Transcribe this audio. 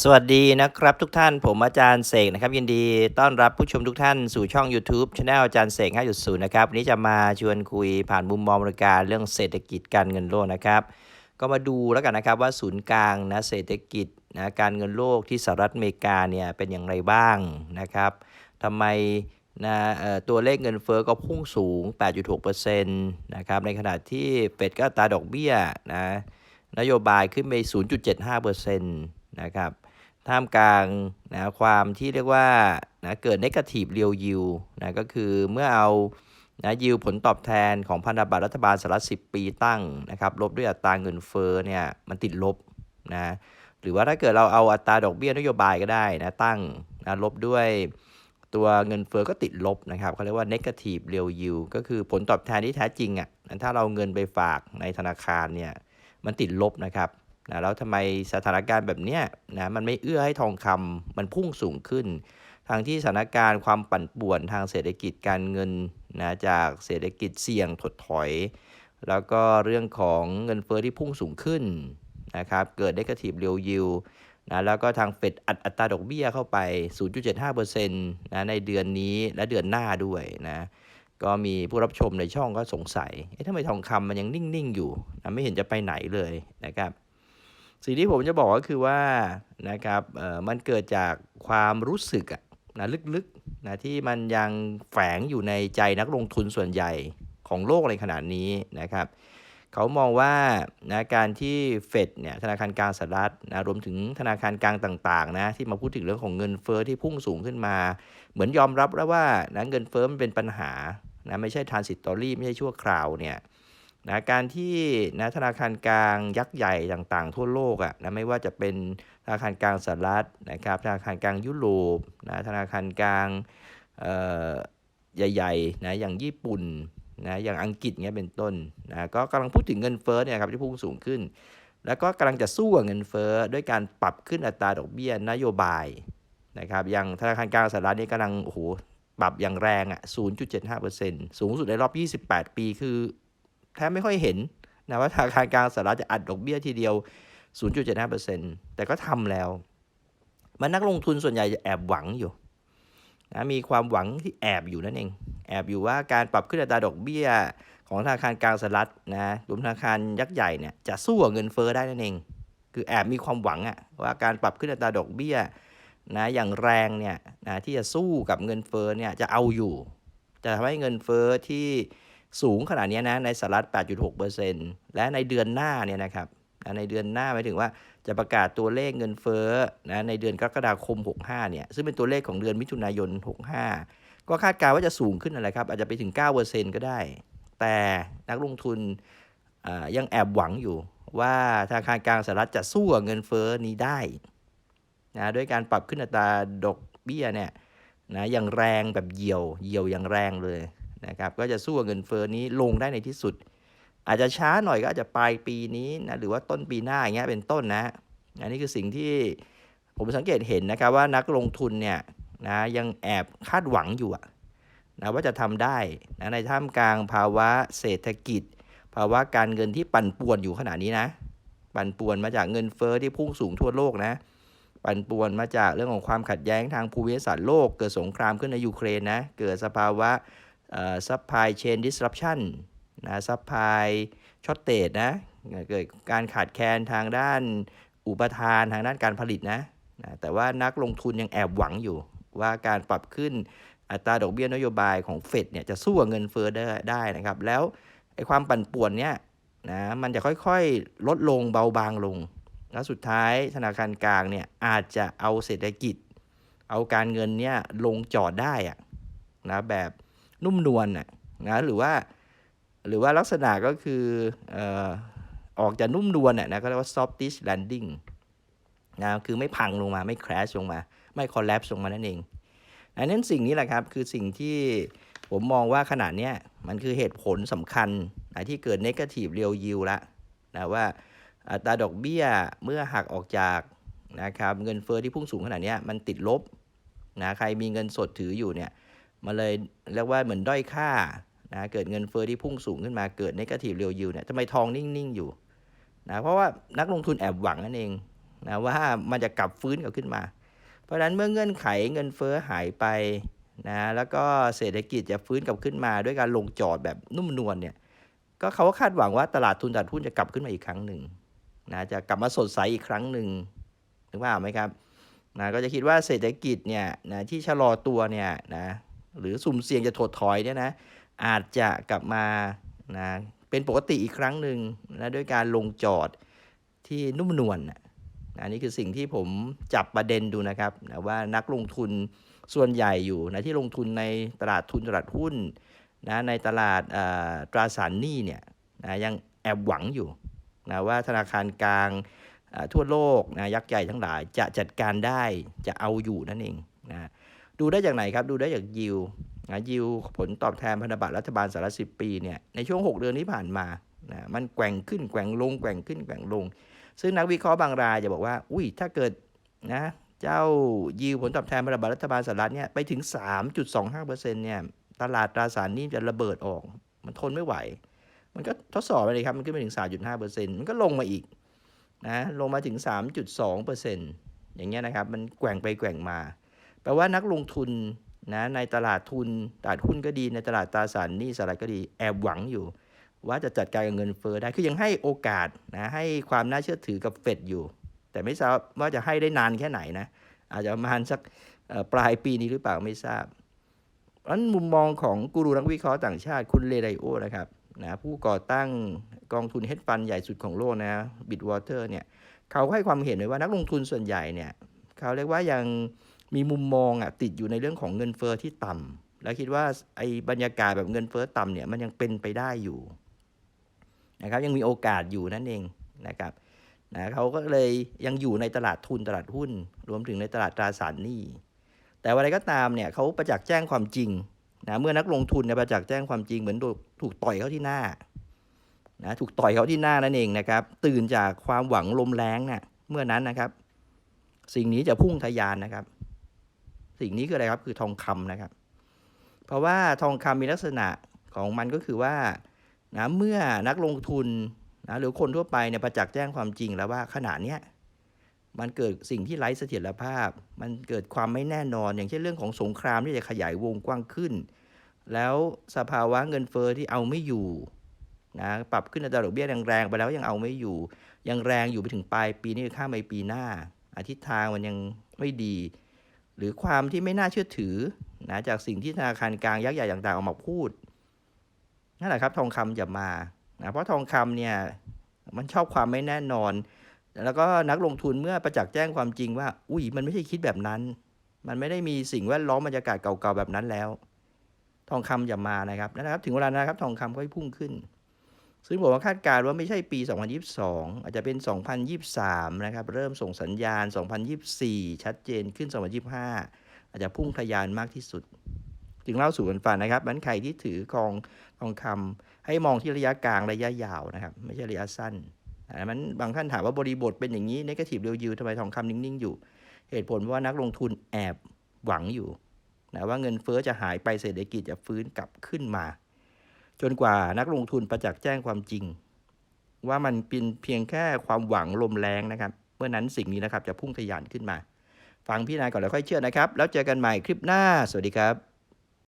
สวัสดีนะครับทุกท่านผมอาจารย์เสกนะครับยินดีต้อนรับผู้ชมทุกท่านสู่ช่อง YouTube c h anel อาจารย์เสก5.0นะครับวันนี้จะมาชวนคุยผ่านมุมมองบริการเรื่องเศรษฐกิจการเงินโลกนะครับ ก็มาดูแล้วกันนะครับว่าศูนย์กลางนะเศรษฐกิจนะการเงินโลกที่สหรัฐอเมริกาเนี่ยเป็นอย่างไรบ้างนะครับทำไมนะเอ่อตัวเลขเงินเฟ้อก็พุ่งสูง 8.6%นะครับในขณะที่เฟดก็ตาดอกเบี้ยนะนโยบายขึ้นไป 0.75%น นะครับท่ามกลางนะความที่เรียกว่านะเกิด negative real yield นะก็คือเมื่อเอานะยิวผลตอบแทนของพันธบัตรรัฐบาลสหรัฐ10 ปีตั้งนะครับลบด้วยอัตราเงินเฟ้อเนี่ยมันติดลบนะหรือว่าถ้าเกิดเราเอาอัตราดอกเบี้ยนโยบายก็ได้นะตั้งนะลบด้วยตัวเงินเฟ้อก็ติดลบนะครับเขาเรียกว่า negative real yield ก็คือผลตอบแทนที่แท้จริงอะถ้าเราเงินไปฝากในธนาคารเนี่ยมันติดลบนะครับ นะแล้วทำไมสถานการณ์แบบเนี้ยนะมันไม่เอื้อให้ทองคำมันพุ่งสูงขึ้นทางที่สถานการณ์ความปั่นป่วนทางเศรษฐกิจการเงินนะจากเศรษฐกิจเสี่ยงถดถอย แล้วก็เรื่องของเงินเฟอ้อที่พุ่งสูงขึ้นนะครับเกิดได้กระถีบเรียวยิวนะแล้วก็ทางเฟดอัดอัตราดอกเบี้ยเข้าไป 0.75%นะในเดือนนี้และเดือนหน้าด้วยนะก็มีผู้รับชมในช่องก็สงสัยเอ๊ะทำไมทองคำมันยังนิ่ง ๆ อยู่นะไม่เห็นจะไปไหนเลยนะครับ สิ่งที่ผมจะบอกก็คือว่านะครับเอ่อมันเกิดจากความรู้สึกอะนะลึกๆนะที่มันยังแฝงอยู่ในใจนักลงทุนส่วนใหญ่ของโลกในขณะนี้นะครับเขามองว่านะการที่เฟดเนี่ยธนาคารกลางสหรัฐนะรวมถึงธนาคารกลางต่างๆนะที่มาพูดถึงเรื่องของเงินเฟอ้อที่พุ่งสูงขึ้นมา เหมือนยอมรับแล้วว่านะเงินเฟอ้อมันเป็นปัญหานะไม่ใช่ทานสิตอรี่ไม่ใช่ชั่วคราวเนี่ย นะการที่นะธนาคารกลางยักษ์ใหญ่ต่างๆ ทั่วโลกอะ่ะนะไม่ว่าจะเป็นธนาคารกลางสหรัฐนะครับธนาคารกลางยุโรปนะธนาคารกลางใหญ่ๆนะอย่างญี่ปุ่นนะอย่างอังกฤษเงี้ยเป็นต้นนะก็กำลังพูดถึงเงินเฟ้อเนี่ยครับที่พุ่งสูงขึ้น แล้วก็กำลังจะสู้กับเงินเฟ้อด้วยการปรับขึ้นอัตราดอกเบี้ยนโยบายนะครับอย่างธนาคารกลางสหรัฐนี่กำลังโอ้โหปรับอย่างแรงอะ 0.75%สูงสุดในรอบ 28 ปีคือ แทบไม่ค่อยเห็นนะว่าธนาคารกลางสหรัฐจะอัดดอกเบี้ยทีเดียว 0.75%แต่ก็ทำแล้วมันนักลงทุนส่วนใหญ่จะแอบหวังอยู่นะมีความหวังที่แอบอยู่นั่นเอง แอบอยู่ว่าการปรับขึ้นอัตราดอกเบี้ยของธนาคารกลางสหรัฐนะรวมธนาคารยักษ์ใหญ่เนี่ยจะสู้กับเงินเฟ้อได้นั่นเอง คือแอบมีความหวังอะว่าการปรับขึ้นอัตราดอกเบี้ยนะอย่างแรงเนี่ยนะที่จะสู้กับเงินเฟ้อเนี่ยจะเอาอยู่ จะทำให้เงินเฟ้อที่ สูงขนาดนี้นะในสหรัฐ 8.6%และในเดือนหน้าเนี่ยนะครับในเดือนหน้าหมายถึงว่าจะประกาศตัวเลขเงินเฟ้อนะในเดือนกรกฎาคม 65 เนี่ยซึ่งเป็นตัวเลขของเดือนมิถุนายน 65 ก็คาดการณ์ว่าจะสูงขึ้นอะไรครับ อาจจะไปถึง 9%ก็ได้ แต่นักลงทุนยังแอบหวังอยู่ว่าธนาคารกลางสหรัฐจะสู้กับเงินเฟ้อนี้ได้นะด้วยการปรับขึ้นอัตราดอกเบี้ยเนี่ยนะอย่างแรงแบบเหี่ยวเหี่ยวอย่างแรงเลย นะครับก็จะสู้เงินเฟ้อนี้ลงได้ในที่สุด อาจจะช้าหน่อยก็อาจจะปลายปีนี้นะหรือว่าต้นปีหน้าอย่างเงี้ยเป็นต้นนะอันนี้คือสิ่งที่ผมสังเกตเห็นนะครับว่านักลงทุนเนี่ยนะยังแอบคาดหวังอยู่นะว่าจะทำได้นะในท่ามกลางภาวะเศรษฐกิจ ภาวะการเงินที่ปั่นป่วนอยู่ขนาดนี้นะ ปั่นป่วนมาจากเงินเฟอ้อที่พุ่งสูงทั่วโลกนะปั่นป่วนมาจากเรื่องของความขัดแย้งทางภูมิศาสตร์โลก เกิดสงครามขึ้นในยูเครนนะ เกิดสภาวะ ซัพพลายเชนดิสรัปชันนะซัพพลายช็อตเตดนะเกิดการขาดแคลนทางด้านอุปทานทางด้านการผลิตนะนะแต่ว่านักลงทุนยังแอบหวังอยู่ ว่าการปรับขึ้นอัตราดอกเบี้ยนโยบายของเฟดเนี่ยจะสู้เงินเฟ้อได้ได้นะครับ แล้วไอ้ความปั่นป่วนเนี่ยนะมันจะค่อยๆ ลดลงเบาบางลง แล้วสุดท้ายธนาคารกลางเนี่ยอาจจะเอาเศรษฐกิจ เอาการเงินเนี่ยลงจอดได้อะนะแบบ นุ่มนวลน่ะนะหรือว่า หรือว่าลักษณะก็คือเอ่อออกจะนุ่มนวลน่ะนะก็เรียกว่า softish landing นะคือไม่พังลงมาไม่ crash ลงมา ไม่ collapse ลงมานั่นเองอันนั้นสิ่งนี้แหละครับคือสิ่งที่ผมมองว่าขนาดนี้มันคือเหตุผลสำคัญนะที่เกิด negative real yield ละนะว่าอัตราดอกเบี้ยเมื่อหักออกจากนะครับเงินเฟอ้อที่พุ่งสูงขนาดนี้มันติดลบนะใครมีเงินสดถืออยู่เนี่ย มันเลยเรียกว่าเหมือนด้อยค่านะเกิดเงินเฟอ้อที่พุ่งสูงขึ้นมาเกิดนกาทีฟเรียวยูเนี่ยทำไมทองนิ่งๆอยู่นะเพราะว่านักลงทุนแอบหวังนั่นเองนะว่ามันจะกลับฟื้นกลับขึ้นมา เพราะฉะนั้นเมื่อเงื่อนไขเงินเฟ้อหายไปนะแล้วก็เศรษฐกิจจะฟื้นกลับขึ้นมา ด้วยการลงจอดแบบนุ่มนวลเนี่ยก็เขาก็คาดหวังว่าตลาดทุนตลาดหุ้นจะกลับขึ้นมาอีกครั้งหนึ่งนะจะกลับมาสดใสอีกครั้งหนึ่งถึงว่าไหมครับนะก็จะคิดว่าเศรษฐกิจเนี่ยนะที่ชะลอตัวเนี่ยนะ หรือสุ่มเสี่ยงจะถดถอยเนี่ยนะอาจจะกลับมานะเป็นปกติอีกครั้งหนึ่งนะด้วยการลงจอดที่นุ่มนวลนะนะนี่คือสิ่งที่ผมจับประเด็นดูนะครับนะว่านักลงทุนส่วนใหญ่อยู่นะที่ลงทุนในตลาดทุนตลาดหุ้นนะในตลาดอ่าตราสารหนี้เนี่ยนะยังแอบหวังอยู่นะว่าธนาคารกลางทั่วโลกนะยักษ์ใหญ่ทั้งหลายจะจัดการได้จะเอาอยู่นั่นเองนะ ดูได้จากไหนครับ ดูได้จากยิวนะยิวผลตอบแทนพันธบัตรรัฐบาลสหรัฐ10ปีเนี่ยในช่วง 6 เดือนที่ผ่านมานะมันแกว่งขึ้นแกว่งลงแกว่งขึ้นแกว่งลง ซึ่งนักวิเคราะห์บางรายจะบอกว่า อุ้ยถ้าเกิดนะเจ้ายิวผลตอบแทนพันธบัตรรัฐบาลสหรัฐเนี่ยไปถึง 3.25%เนี่ยตลาดตราสารหนี้จะระเบิดออก มันทนไม่ไหว มันก็ทดสอบไปเลยครับ มันขึ้นไปถึง 3.5%มันก็ลงมาอีกนะลงมาถึง 3.2%อย่างเงี้ยนะครับ มันแกว่งไปแกว่งมา แปลว่านักลงทุนนะในตลาดทุนตลาดหุ้นก็ดีในตลาดตราสารหนี้สหรัฐก็ดีแอบหวังอยู่ ว่าจะจัดการกับเงินเฟ้อได้คือยังให้โอกาสนะให้ความน่าเชื่อถือกับเฟดอยู่ แต่ไม่ทราบว่าจะให้ได้นานแค่ไหนนะอาจจะประมาณสักปลายปีนี้หรือเปล่าไม่ทราบเพราะนั้นมุมมองของกูรูนักวิเคราะห์ต่างชาติคุณเลไดโอนะครับนะผู้ก่อตั้งกองทุนเฮดฟันใหญ่สุดของโลกนะบิดวอเตอร์เนี่ยเขาให้ความเห็นไว้ว่านักลงทุนส่วนใหญ่เนี่ยเขาเรียกว่ายัง มีมุมมองอะติดอยู่ในเรื่องของเงินเฟอ้อที่ต่ำและคิดว่าไอ้บรรยากาศแบบเงินเฟอ้อต่ำเนี่ยมันยังเป็นไปได้อยู่นะครับยังมีโอกาสอยู่นั่นเองนะครับนะเขาก็เลยยังอยู่ในตลาดทุนตลาดหุ้น รวมถึงในตลาดตราสารหนี้ แต่ว่าอะไรก็ตามเนี่ยเขาประจักษ์แจ้งความจริงนะเมื่อนักลงทุนเนี่ยประจักษ์แจ้งความจริงเหมือนถูกถูกต่อยเขาที่หน้านะถูกต่อยเขาที่หน้านั่นเองนะครับ ตื่นจากความหวังลมแรงเนี่ยเมื่อนั้นนะครับ สิ่งนี้จะพุ่งทะยานนะครับ สิ่งนี้คืออะไรครับคือทองคำนะครับ เพราะว่าทองคำมีลักษณะของมันก็คือว่านะเมื่อนักลงทุนนะหรือคนทั่วไปเนี่ยประจักษ์แจ้งความจริงแล้วว่าขณะเนี้ยมันเกิดสิ่งที่ไร้เสถียรภาพ มันเกิดความไม่แน่นอน อย่างเช่นเรื่องของสงครามที่จะขยายวงกว้างขึ้น แล้วสภาวะเงินเฟอ้อที่เอาไม่อยู่นะปรับขึ้นอัตราดอกเบี้ยแรงๆไปแล้วยังเอาไม่อยู่ ยังแรงอยู่ไปถึงปลายปีนี้ข้ามไปปีหน้าอาทิศทางมันยังไม่ดี หรือความที่ไม่น่าเชื่อถือนะจากสิ่งที่ธนาคารกลางยักษ์ใหญ่ต่างๆออกมาพูดนั่นแหละครับ ทองคำจะมานะเพราะทองคำเนี่ยมันชอบความไม่แน่นอน แล้วก็นักลงทุนเมื่อประจักษ์แจ้งความจริงว่า อุ้ยมันไม่ใช่คิดแบบนั้น มันไม่ได้มีสิ่งแวดล้อมบรรยากาศเก่าๆแบบนั้นแล้ว ทองคำอย่ามานะครับนะครับ ถึงเวลานะครับ ทองคำก็พุ่งขึ้น ซึ่งผมว่าคาดการณ์ว่าไม่ใช่ปี 2022 อาจจะเป็น 2023 นะครับ เริ่มส่งสัญญาณ 2024 ชัดเจนขึ้น 2025 อาจจะพุ่งทะยานมากที่สุด จึงเล่าสู่กันฟังนะครับมันใครที่ถือคองทองคำให้มองที่ระยะกลางระยะยาวนะครับ ไม่ใช่ระยะสั้นอ่ามันบางท่านถามว่าบริบทเป็นอย่างนี้นกาทีฟเรียวยูทำไมทองคำนิ่ง ๆ อยู่ เหตุผลเพราะว่านักลงทุนแอบหวังอยู่นะว่าเงินเฟอ้อจะหายไปเศรษฐกิจจะฟื้นกลับขึ้นมา จนกว่านักลงทุนประจักษ์แจ้งความจริง ว่ามันเป็นเพียงแค่ความหวังลมแรงนะครับเมื่อนั้นสิ่งนี้นะครับจะพุ่งทะยานขึ้นมา ฟังพี่นายก่อนแล้วค่อยเชื่อนะครับ แล้วเจอกันใหม่คลิปหน้า สวัสดีครับ